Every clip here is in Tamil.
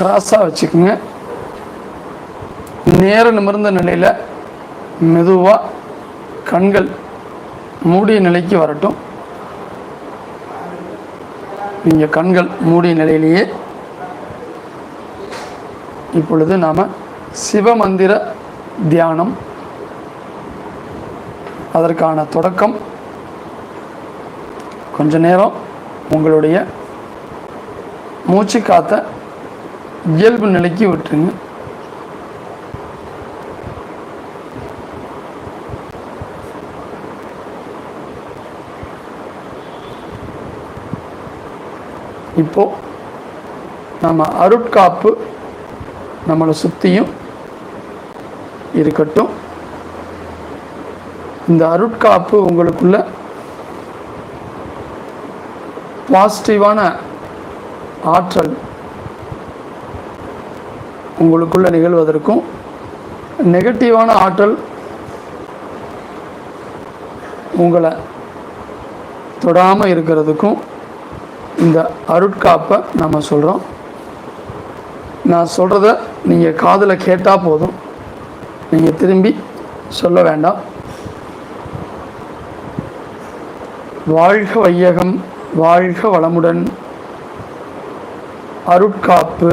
கிராஸாக வச்சுக்கோங்க. நேர நிமிர்ந்த நிலையில் மெதுவாக கண்கள் மூடிய நிலைக்கு வரட்டும். நீங்கள் கண்கள் மூடிய நிலையிலேயே இப்பொழுது நாம் சிவமந்திர தியானம். அதற்கான தொடக்கம். கொஞ்ச நேரம் உங்களுடைய மூச்சு காத்த இயல்பு நிலைக்கு விட்டுருங்க. இப்போ நம்ம அருட்காப்பு நம்மளை சுற்றியும் இருக்கட்டும். இந்த அருட்காப்பு உங்களுக்குள்ள பாசிட்டிவான ஆற்றல் உங்களுக்குள்ளே நிகழ்வதற்கும் நெகட்டிவான ஆற்றல் உங்களை தொடாமல் இருக்கிறதுக்கும் இந்த அருட்காப்பை நம்ம சொல்கிறோம் நான் சொல்கிறத நீங்கள் காதில் கேட்டால் போதும். நீங்கள் திரும்பி சொல்ல வேண்டாம். வாழ்க வையகம் வாழ்க வளமுடன். அருட்காப்பு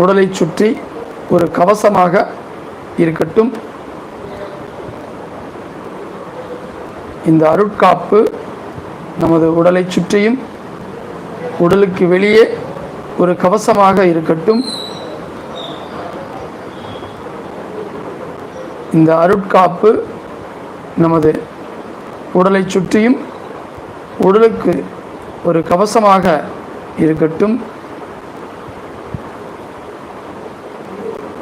உடலை சுற்றி ஒரு கவசமாக இருக்கட்டும். இந்த அருட்காப்பு நமது உடலை சுற்றியும் உடலுக்கு வெளியே ஒரு கவசமாக இருக்கட்டும். இந்த அருட்காப்பு நமது உடலை சுற்றியும் உடலுக்கு ஒரு கவசமாக இருக்கட்டும்.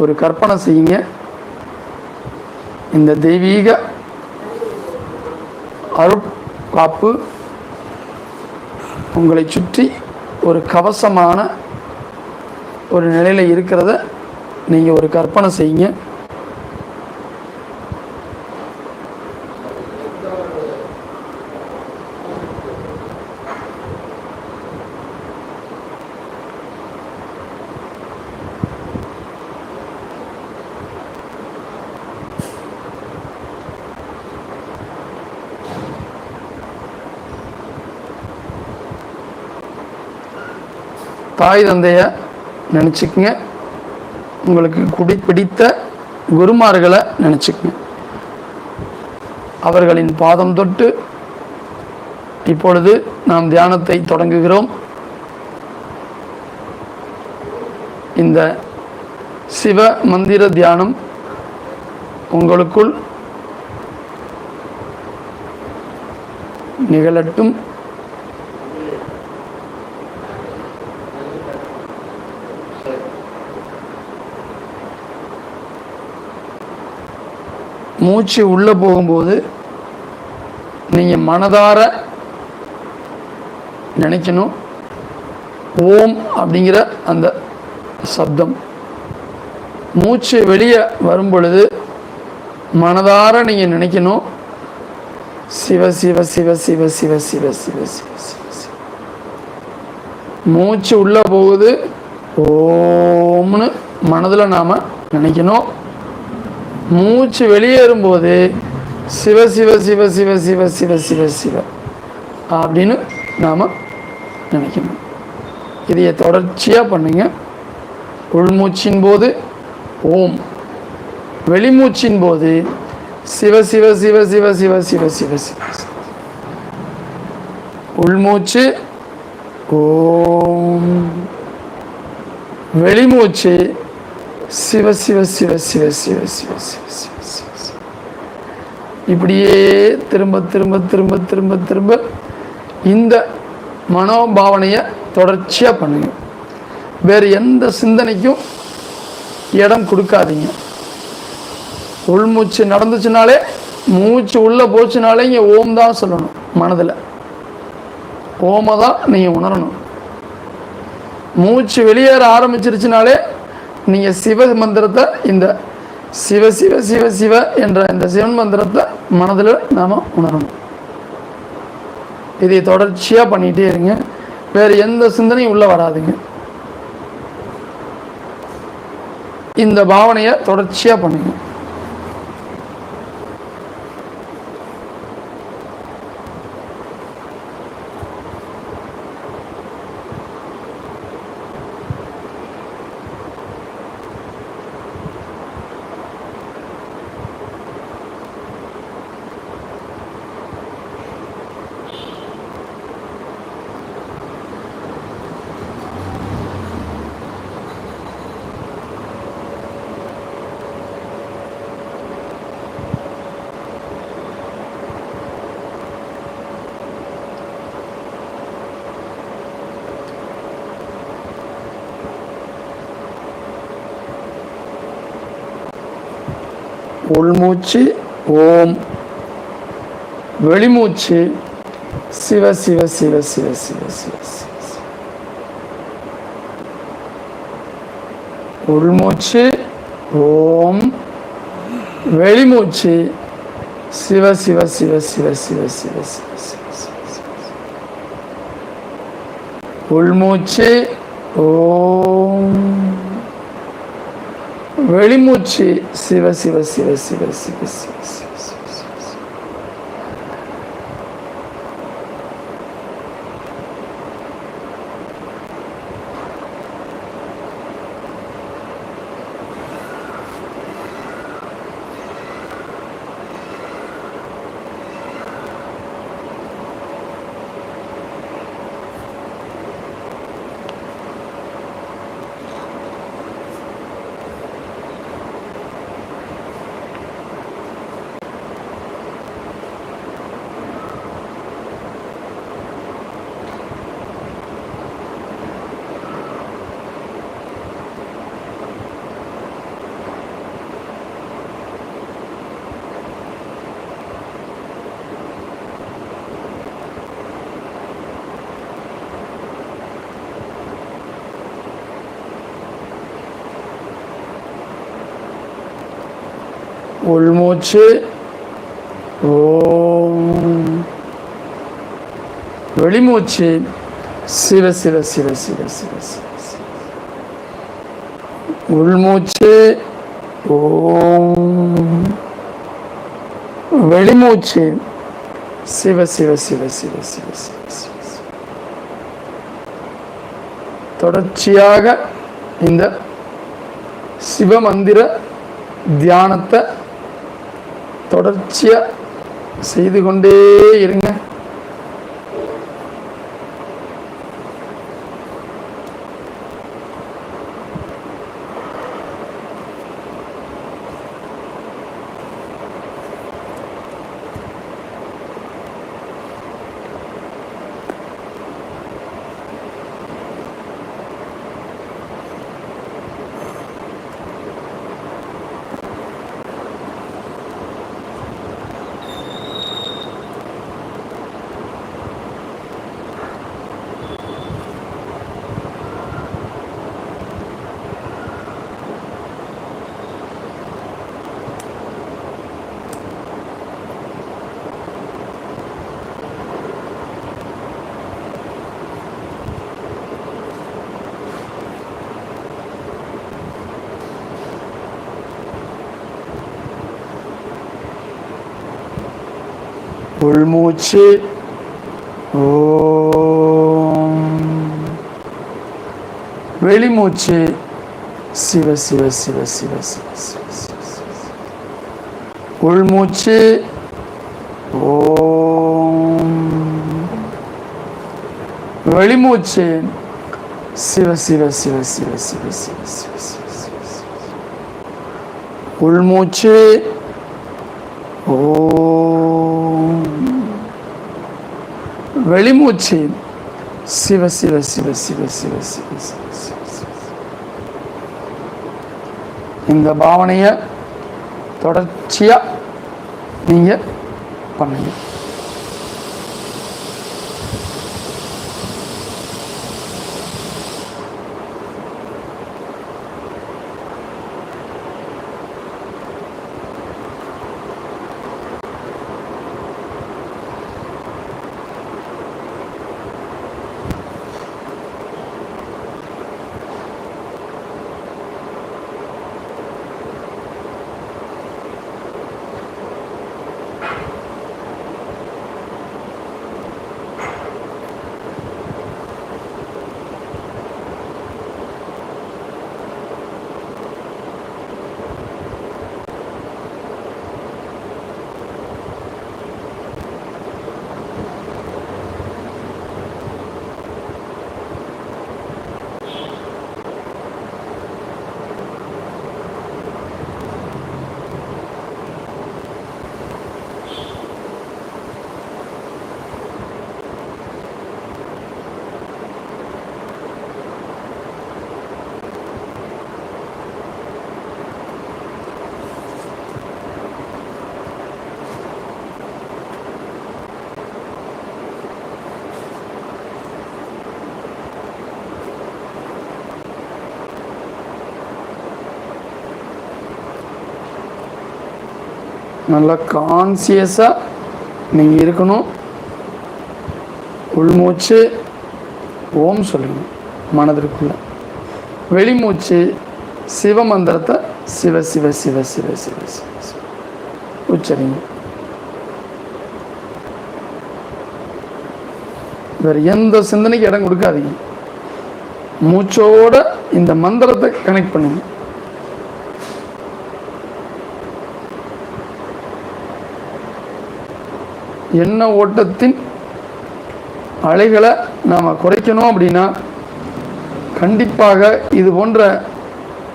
ஒரு கற்பனை செய்யுங்க. இந்த தெய்வீக அருட்காப்பு உங்களை சுற்றி ஒரு கவசமான ஒரு நிலையில் இருக்கிறத நீங்கள் ஒரு கற்பனை செய்யுங்க. தாய் தந்தையை நினச்சிக்கங்க. உங்களுக்கு குடி பிடித்த குருமார்களை நினச்சிக்கங்க. அவர்களின் பாதம் தொட்டு இப்பொழுது நாம் தியானத்தை தொடங்குகிறோம். இந்த சிவ மந்திர தியானம் உங்களுக்குள் நிகழட்டும். மூச்சு உள்ளே போகும்போது நீங்கள் மனதார நினைக்கணும். ஓம் அப்படிங்கிற அந்த சப்தம். மூச்சு வெளியே வரும் பொழுது மனதார நீங்கள் நினைக்கணும். சிவ சிவ சிவ சிவ சிவ சிவ சிவ சிவ சிவ சிவ. மூச்சு உள்ளே போகுது. ஓம்னு மனதில் நாம் நினைக்கணும். மூச்சு வெளியேறும்போது சிவ சிவ சிவ சிவ சிவ சிவ சிவ சிவ அப்படின்னு நாம் நினைக்கணும் இதையை தொடர்ச்சியாக பண்ணுங்க உள்மூச்சின் போது ஓம் வெளிமூச்சின் போது சிவ சிவ சிவ சிவ சிவ சிவ சிவ சிவ சிவ. உள்மூச்சு ஓம் வெளிமூச்சு சிவ சிவ சிவ சிவ சிவ சிவ சிவ சிவ சிவ சிவ. இப்படியே திரும்ப திரும்ப திரும்ப திரும்ப திரும்ப இந்த மனோபாவனையை தொடர்ச்சியாக பண்ணுங்க வேறு எந்த சிந்தனைக்கும் இடம் கொடுக்காதீங்க உள்மூச்சு நடந்துச்சுனாலே மூச்சு உள்ளே போச்சுனாலே இங்கே ஓம் தான் சொல்லணும் மனதில் ஓமை தான் நீங்கள் உணரணும் மூச்சு வெளியேற ஆரம்பிச்சிருச்சுனாலே நீங்கள் சிவ மந்திரத்தை இந்த சிவ சிவ சிவ சிவ என்ற இந்த சிவன் மந்திரத்தை மனதில் நாம் உணரணும். இதை தொடர்ச்சியாக பண்ணிகிட்டே இருங்க. வேறு எந்த சிந்தனையும் உள்ளே வராதுங்க. இந்த பாவனையை தொடர்ச்சியாக பண்ணுங்க. உள்மூச்சு ஓம் வெளிமூச்சு சிவ சிவ சிவ சிவ சிவ சிவ சிவ உள்மூச்சு ஓம் வெளிமூச்சு சிவ சிவ சிவ சிவ சிவ சிவ சிவ சிவ சிவ சிவ. உள்மூச்சு ஓம் வெளிமூச்சு. சிவ சிவ சிவ சிவ சிவ சிவ சிவ. உள்மூச்சு ஓம் வெளிமூச்சு சிவ சிவ சிவ சிவ சிவ சிவ உள்மூச்சு ஓம் வெளிமூச்சு சிவ சிவ சிவ சிவ சிவ சிவ சிவ தொடர்ச்சியாக இந்த சிவ மந்திர தியானத்தை தொடர்ச்சியாக செய்து கொண்டே இருங்க. உள்மூச்சு ஓம் வெளிமூச்சு சிவ சிவ சிவ சிவ சிவ சிவ சிவ சிவ. உள்மூச்சு ஓம் வெளிமூச்சு சிவ சிவ சிவ சிவ சிவ சிவ சிவ சிவ சிவ சிவ. உள்மூச்சு ஓம் வெளிமூச்சு. சிவ சிவ சிவ சிவ சிவ சிவ சிவ சிவ சிவ இந்த பாவனையை தொடர்ச்சியாக நீங்கள் பண்ணுங்கள் நல்லா கான்சியஸாக நீங்கள் இருக்கணும். உள்மூச்சு ஓம் சொல்லணும் மனதிற்குள்ள. வெளிமூச்சு சிவமந்திரத்தை சிவ சிவ சிவ சிவ சிவ சிவ சிவ உச்சரிங்க. வேறு எந்த சிந்தனைக்கு இடம் கொடுக்காதீங்க. மூச்சோட இந்த மந்திரத்தை கனெக்ட் பண்ணுங்க. எண்ண ஓட்டத்தின் அலைகளை நாம் குறைக்கணும் அப்படின்னா கண்டிப்பாக இது போன்ற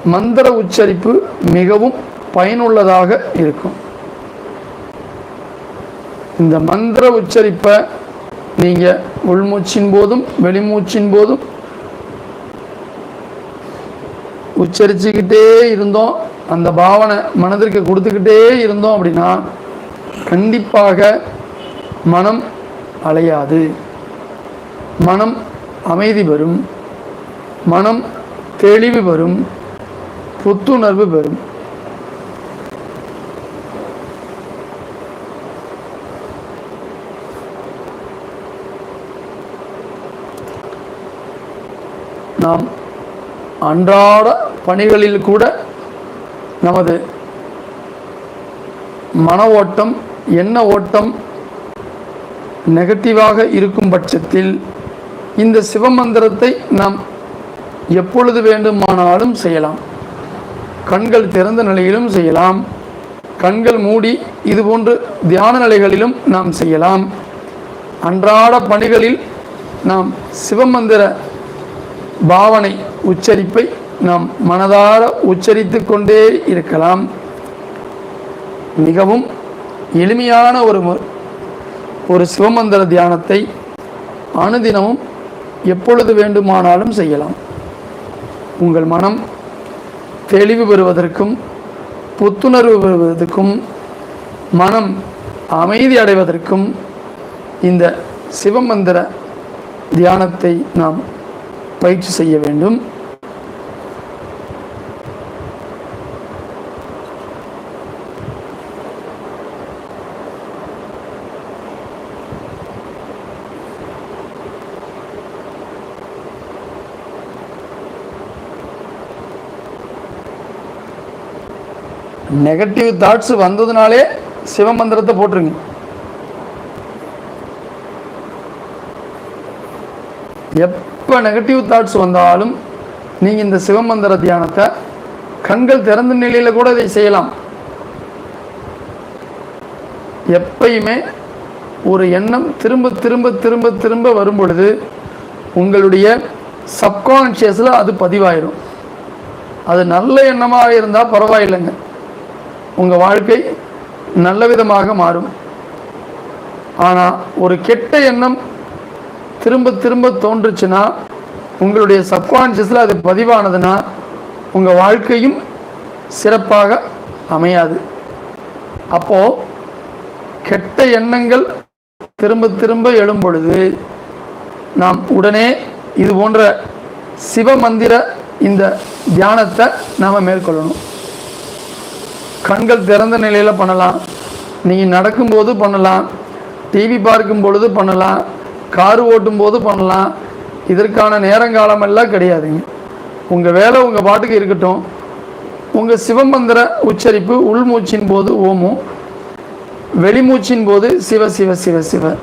மந்திர உச்சரிப்பு மிகவும் பயனுள்ளதாக இருக்கும். இந்த மந்திர உச்சரிப்பை நீங்கள் உள்மூச்சின் போதும் வெளிமூச்சின் போதும் உச்சரிச்சுக்கிட்டே இருந்தோம் அந்த பாவனை மனதிற்கு கொடுத்துக்கிட்டே இருந்தோம் அப்படின்னா கண்டிப்பாக மனம் அலையாது. மனம் அமைதி பெறும். மனம் தெளிவு பெறும். புத்துணர்வு பெறும். நாம் அன்றாட பணிகளில் கூட நமது மன ஓட்டம் எண்ண ஓட்டம் நெகட்டிவாக இருக்கும் பட்சத்தில் இந்த சிவமந்திரத்தை நாம் எப்பொழுது வேண்டுமானாலும் செய்யலாம். கண்கள் திறந்த நிலையிலும் செய்யலாம். கண்கள் மூடி இதுபோன்று தியான நிலைகளிலும் நாம் செய்யலாம். அன்றாட பணிகளில் நாம் சிவமந்திர பாவனை உச்சரிப்பை நாம் மனதார உச்சரித்து கொண்டே இருக்கலாம். மிகவும் எளிமையான ஒரு ஒரு சிவமந்திர தியானத்தை அனுதினமும் எப்பொழுது வேண்டுமானாலும் செய்யலாம். உங்கள் மனம் தெளிவு பெறுவதற்கும் புத்துணர்வு பெறுவதற்கும் மனம் அமைதி அடைவதற்கும் இந்த சிவமந்திர தியானத்தை நாம் பயிற்சி செய்ய வேண்டும். நெகட்டிவ் தாட்ஸ் வந்ததுனாலே சிவமந்திரத்தை போட்டுருங்க. எப்போ நெகட்டிவ் தாட்ஸ் வந்தாலும் நீங்கள் இந்த சிவமந்திர தியானத்தை கண்கள் திறந்த நிலையில் கூட இதை செய்யலாம். எப்பயுமே ஒரு எண்ணம் திரும்ப திரும்ப திரும்ப திரும்ப வரும் பொழுது உங்களுடைய சப்கான்ஷியஸில் அது பதிவாயிடும் அது நல்ல எண்ணமாக இருந்தால் பரவாயில்லைங்க. உங்கள் வாழ்க்கை நல்ல விதமாக மாறும். ஆனால் ஒரு கெட்ட எண்ணம் திரும்ப திரும்ப தோன்றுச்சுன்னா உங்களுடைய சப்கான்ஷியஸில் அது பதிவானதுன்னா உங்கள் வாழ்க்கையும் சிறப்பாக அமையாது. அப்போது கெட்ட எண்ணங்கள் திரும்ப திரும்ப எழும்பொழுது நாம் உடனே இது போன்ற சிவ மந்திர இந்த தியானத்தை நாம் மேற்கொள்ளணும். கண்கள் திறந்த நிலையில் பண்ணலாம். நீங்கள் நடக்கும்போது பண்ணலாம். டிவி பார்க்கும் பொழுது பண்ணலாம். கார் ஓட்டும் போது பண்ணலாம். இதற்கான நேரங்காலமெல்லாம் கிடையாதுங்க உங்கள் வேலை உங்கள் பாட்டுக்கு இருக்கட்டும். உங்கள் சிவமந்திர உச்சரிப்பு உள்மூச்சின் போது ஓமும் வெளிமூச்சின் போது சிவ சிவ சிவ சிவ.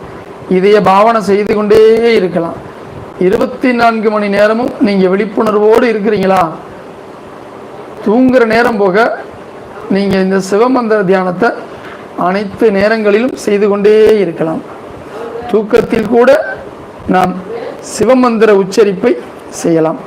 இதைய பாவனை செய்து கொண்டே இருக்கலாம். இருபத்தி நான்கு மணி நேரமும் நீங்கள் விழிப்புணர்வோடு இருக்கிறீங்களா? தூங்குற நேரம் போக நீங்கள் இந்த சிவமந்திர தியானத்தை அனைத்து நேரங்களிலும் செய்து கொண்டே இருக்கலாம். தூக்கத்தில் கூட நாம் சிவமந்திர உச்சரிப்பை செய்யலாம்.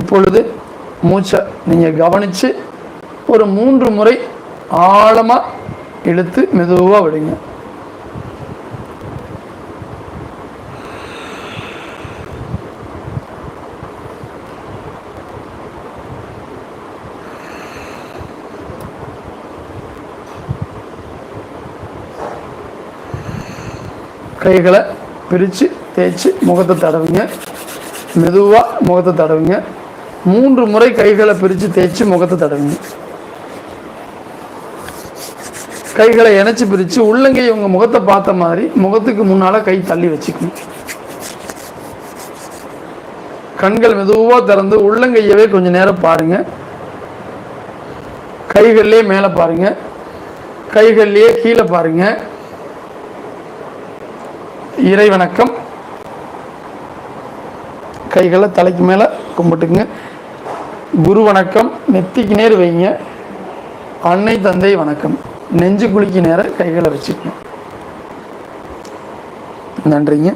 இப்பொழுது மூச்சை நீங்கள் கவனித்து ஒரு மூன்று முறை ஆழமாக இழுத்து மெதுவாக விடுங்க. கைகளை பிரித்து தேய்ச்சி முகத்தை தடவுங்க. மெதுவாக முகத்தை தடவுங்க. மூன்று முறை கைகளை பிரித்து தேய்ச்சி முகத்தை தடவுங்க. கைகளை இணைச்சி பிரித்து உள்ளங்கை உங்கள் முகத்தை பார்த்த மாதிரி முகத்துக்கு முன்னால் கை தள்ளி வச்சுக்கணும். கண்கள் மெதுவாக திறந்து உள்ளங்கையவே கொஞ்சம் நேரம் பாருங்கள் கைகள்லேயே மேலே பாருங்கள் கைகள்லேயே கீழே பாருங்கள் இறை வணக்கம் கைகளை தலைக்கு மேலே கும்பிட்டுங்க குரு வணக்கம். நெத்திக்கு நேர் வைங்க. அன்னை தந்தை வணக்கம். நெஞ்சு குளிக்கு நேர கைகளை வச்சுக்கணும் நன்றிங்க.